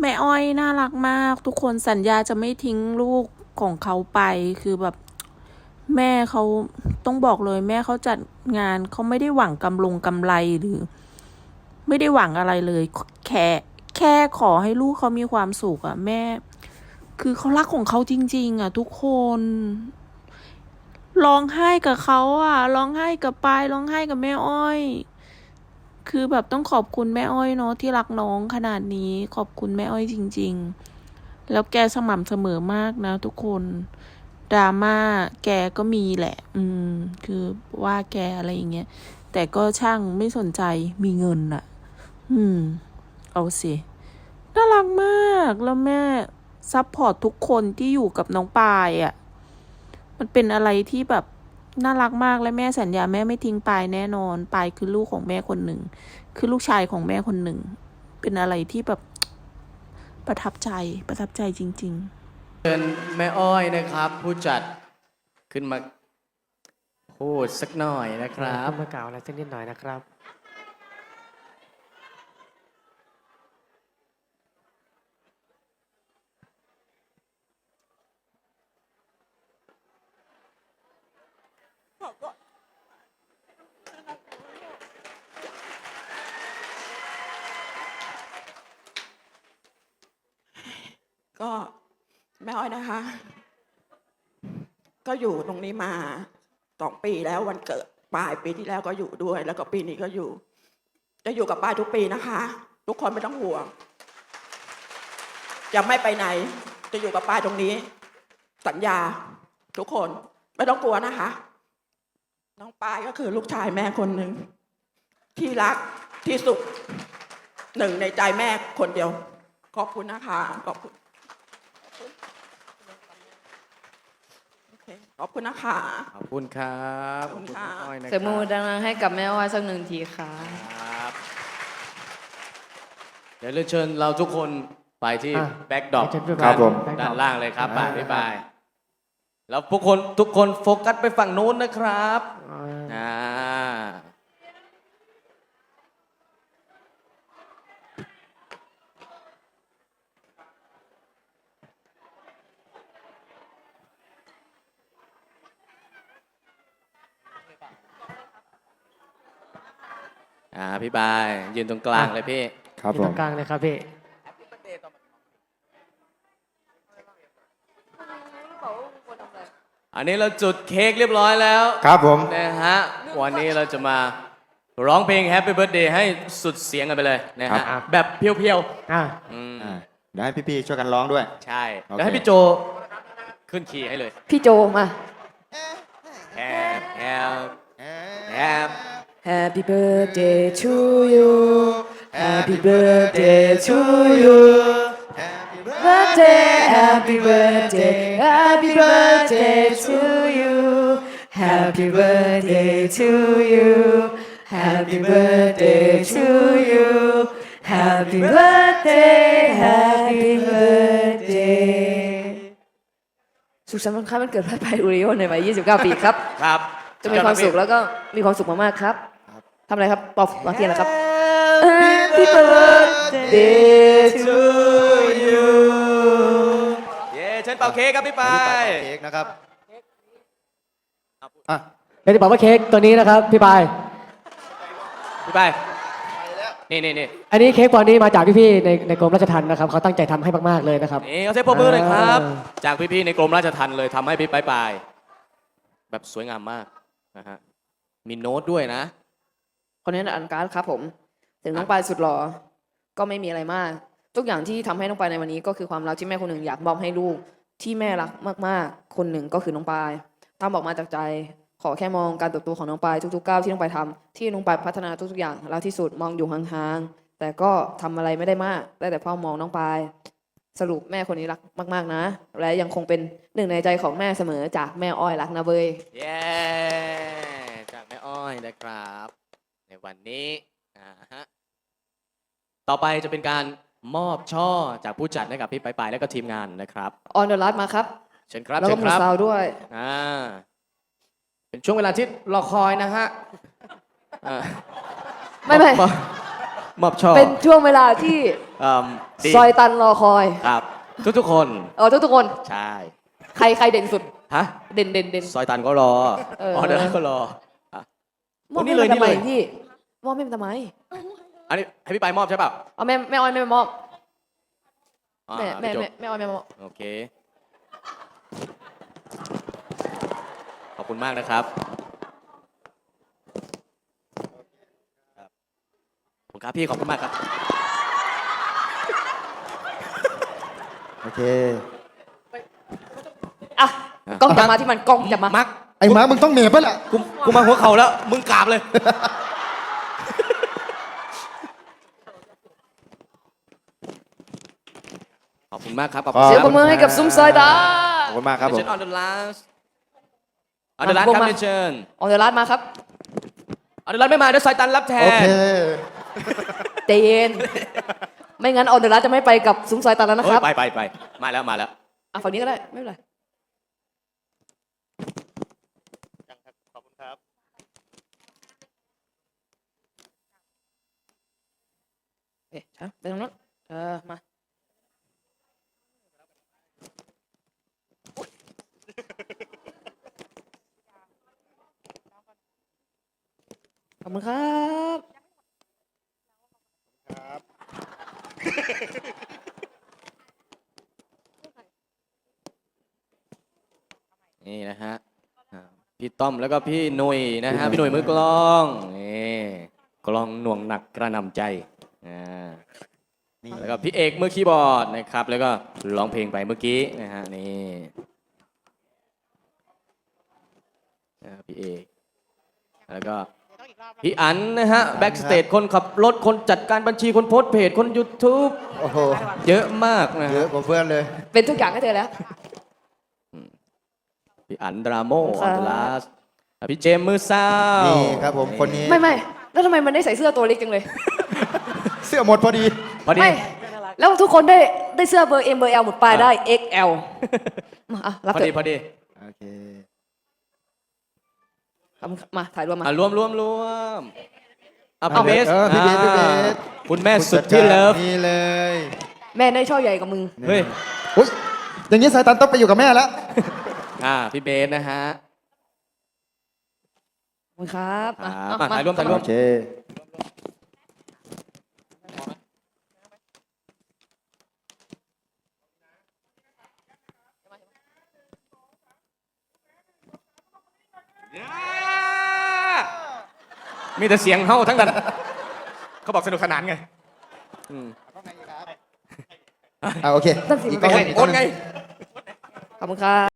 แม่อ้อยน่ารักมาก ทุกคนสัญญาจะไม่ทิ้งลูกของเขาไป คือแบบ แม่เขาต้องบอกเลย แม่เขาจัดงานเขาไม่ได้หวังกำลงกำไรหรือ ไม่ได้หวังอะไรเลย แค่แค่ขอให้ลูกเขามีความสุขอะแม่ คือเขารักของเขาจริง ๆอะทุกคนร้องไห้กับเขาอะร้องไห้กับปายร้องไห้กับแม่อ้อย คือแบบต้องขอบคุณแม่อ้อยเนาะที่รักน้องขนาดนี้ขอบคุณแม่อ้อยจริง ๆ แล้วแกสม่ำเสมอมากนะ ทุกคนดราม่าแกก็มีแหละ อืม คือว่าแกอะไรอย่างเงี้ย แต่ก็ช่างไม่สนใจมีเงินอะอืม เอาสิน่ารักมากแล้วแม่ซัพพอร์ตทุกคนที่อยู่กับน้องปายอะมันเป็นอะไรที่แบบ น่ารักมากและแม่สัญญาแม่ไม่ทิ้งปายแน่นอนปายคือลูกของแม่คนหนึ่ง คือลูกชายของแม่คนหนึ่ง เป็นอะไรที่แบบประทับใจประทับใจจริง ๆเชิญแม่อ้อยนะครับ ผู้จัดขึ้นมาพูดสักหน่อยนะครับ มากล่าวอะไรสักนิดหน่อยนะครับ ก็แม่อ้อยนะคะ ก็อยู่ตรงนี้มาสองปีแล้ววันเกิดปลายปีที่แล้วก็อยู่ด้วย แล้วก็ปีนี้ก็อยู่ จะอยู่กับป้าทุกปีนะคะ ทุกคนไม่ต้องห่วง จะไม่ไปไหน จะอยู่กับป้าตรงนี้ สัญญา ทุกคนไม่ต้องกลัวนะคะ น้องปายก็คือลูกชายแม่คนหนึ่งที่รักที่สุดหนึ่งในใจแม่คนเดียว ขอบคุณนะคะ ขอบคุณ โอเค ขอบคุณนะคะ ขอบคุณครับขอบคุณครับแม่อ้อยนะคเสียงมือรับดังๆให้กับแม่อ้อยสักหนึ่งทีค่ะครับเดี๋ยวเรียนเชิญเราทุกคนไปที่อะแบ็กดรอปเชิญพี่ด้านครับผม ด้านล่างเลยครับอ่าไปบ๊ายบายแล้วพวกคนทุกคนโฟกัสไปฝั่งนู้นนะครับอ่า อ่า อ่าพี่บายยืนตรงกลางเลยพี่ ครับอยู่ผตรม งกลางเลยครับพี่อันนี้เราจุดเค้กเรียบร้อยแล้วครับผม นะฮะวันนี้เราจะมาร้องเพลง Happy Birthday ให้สุดเสียงกันไปเลยนะครัฮะบแบบเพียวอ่าๆอืมอ่าเดี๋ยวให้พี่ๆช่วยกันร้องด้วย ใช่โอเค แล้วให้พี่โจขึ้นคีย์ให้เลย พี่โจมา Happy Happy Happy birthday to you Happy birthday to you birthday Happy birthday Happy birthday to you Happy birthday to you Happy birthday to you Happy birthday Happy birthday สุขสันต์วันคล้ายวันเกิดพระพายอุริโอในวัย 29 ปีครับ ครับ จะมีความสุขแล้วก็มีความสุขมากๆครับ ทำอะไรครับปอกวางเทียนนะครับ Happy birthday to you เย้เชิญเป่าเค้กครับพี่ปาพี่ไปยเป่าเค้กนะครับอะเป็นจะบอกว่าเค้กตัวนี้นะครับพี่ปาย พี่ปายนี่นี่นี่อันนี้เค้กปอนนี้มาจากพี่ๆในในกรมราชทัณฑ์นะครับเขาตั้งใจทำให้มากๆเลยนะครับ นี่เขาใช้ปรบมือเลยครับอ่าจากพี่ๆในกรมราชทัณฑ์เลยทำให้พี่ปายปายแบบสวยงามมากนะฮะมีโน้ตด้วยนะ คนนี้อันการ์ดครับผมถึงน้องปายสุดหล่อก็ไม่มีอะไรมาก ทุกอย่างที่ทำให้น้องปายในวันนี้ ก็คือความรักที่แม่คนหนึ่งอยากมอบให้ลูก ที่แม่รักมากๆ คนหนึ่งก็คือน้องปายทำออกมาจากใจ ขอแค่มองการเติบโตของน้องปายทุกๆก้าวที่น้องปายทำที่น้องปายพัฒนาทุกๆอย่างรักที่สุดมองอยู่ห่างๆแต่ก็ทำอะไรไม่ได้มากได้แต่เฝ้ามองน้องปายสรุปแม่คนนี้รักมาก ๆ นะ และยังคงเป็นหนึ่งในใจของแม่เสมอจากแม่อ้อยรักนะเบยเย้จากแม่อ้อยนะครับ วันนี้นะฮะต่อไปจะเป็นการมอบช่อจากผู้จัดให้กับพี่ปายปายและก็ทีมงานนะครับ ออนเดอะรัดมาครับ เชิญครับแล้วเชิก็ญหคมูรับซาวด้วย อ่าเป็นช่วงเวลาที่รอคอยนะฮะอ่าไม่ไม่มอบมอบช่อเป็นช่วงเวลาที่เอิ่มดีซอยตันรอคอยครับ ทุกๆคนเออทุกๆคน ใช่ใครใครเด่นสุด ฮะเด่นเด่นเด่น ซอยตันก็รอเออ ออเดอร์ก็รออะมอบนี่ให้เลมัยนทำไมนี่เลยพี่ มอบให้มันทำไมอันนี้ให้พี่ไปมอบใช่เปล่าเอาแม่แม่อ้อยแม่มอบอ่าแม่แม่พี่โจแม่แม่อ้อยแม่มอบโอเค ขอบคุณมากนะครับครับขอบคุณครับพี่ขอบคุณมากครับ โอเคอะ กล้องจะมาที่มันกล้องจะมา มักไอ้หมามึงต้องเหน็บปะล่ะ กูกูมาหัวเข่าแล้ว มึงกราบเลย อบคุณมากครับขอบคุณเสียงคปรัรบมือให้กับซุ้มซอยตาขอบคุณมากครับผมเชิญออนเดอร์ลาสออนเดอร์ลาสพวกครับมาเรียนเชิญออกเดอะรัดมาครับออนเดอร์ลาสไม่มาเดี๋ยวซอยตันรับแทโอเคนใจเย็นไม่งั้นออกเดอะรัดจะไม่ไปกับซุ้มซอยตาแล้วนะเฮ้คยรับไปไปไปมาแล้วมาแล้วอะฝั่งนี้ก็ได้ไม่เป็นไรขอบคุณครับเอ๊ะช้าไปตรงนั้นเออมา อบคุณครับนี่นะฮะอ่าพี่ต้อมแล้วก็พี่หนุ่ยนะฮะพี่หนุ่ยมือกลองนี่กลองหน่วงหนักกระหนำใจอ่านี่แล้วก็พี่เอกมือคีย์บอร์ดนะครับ แล้วก็ร้องเพลงไปเมื่อกี้นะฮะนี่อ่าพี่เอกแล้วก็ พี่อันนะฮะแบ็กสเตจคนขับรถคนจัดการบัญชีคนโพสต์เพจคน YouTube โอ้โห เยอะมากนะเยฮะอะกว่าเพื่อนเลย เป็นทุกอย่างให้เธอแล้ว พี่อันดราโมขอบอัคุณนครับลาสพี่เจมส์มือซาวนี่ครับผมคนนี้ ไม่ไม่แล้วทำไมมันได้ใส่เสื้อตัวเล็กจังเลยเสื้อหมดพอดี พอดี ไม่แล้วทุกคนได้ได้เสื้อเบอร์ M เบอร์ L หมดปลายได้ XL มาอะรับพอเถดีอะพอดี โอเคขอบคุณครับมาถ่ายรวมมา อะรวมรวมรวมอะเอาพี่เบสเออพี่เบสพี่เบส อ่าคุณแม่สุดที่เลิฟ นี่เลยแม่ได้ช่อใหญ่กับมึง เฮ้ย อุ้ยอย่างนี้สายตันต้องไปอยู่กับแม่แล้ว อ่า พี่เบสนะฮะ ขอบคุณครับคอะรับเอาอะถ่ายร่วมถ่ายร่วม โอเค มีแต่เสียงเฮ้าทั้งนั้น เขาบอกสนุกสนานไงอืมอ่าโอเคนั่นสิอีกมันกล้องเป็นหนึ่งอีกโอกล้องนหนึ่งไง ขอบคุณครับ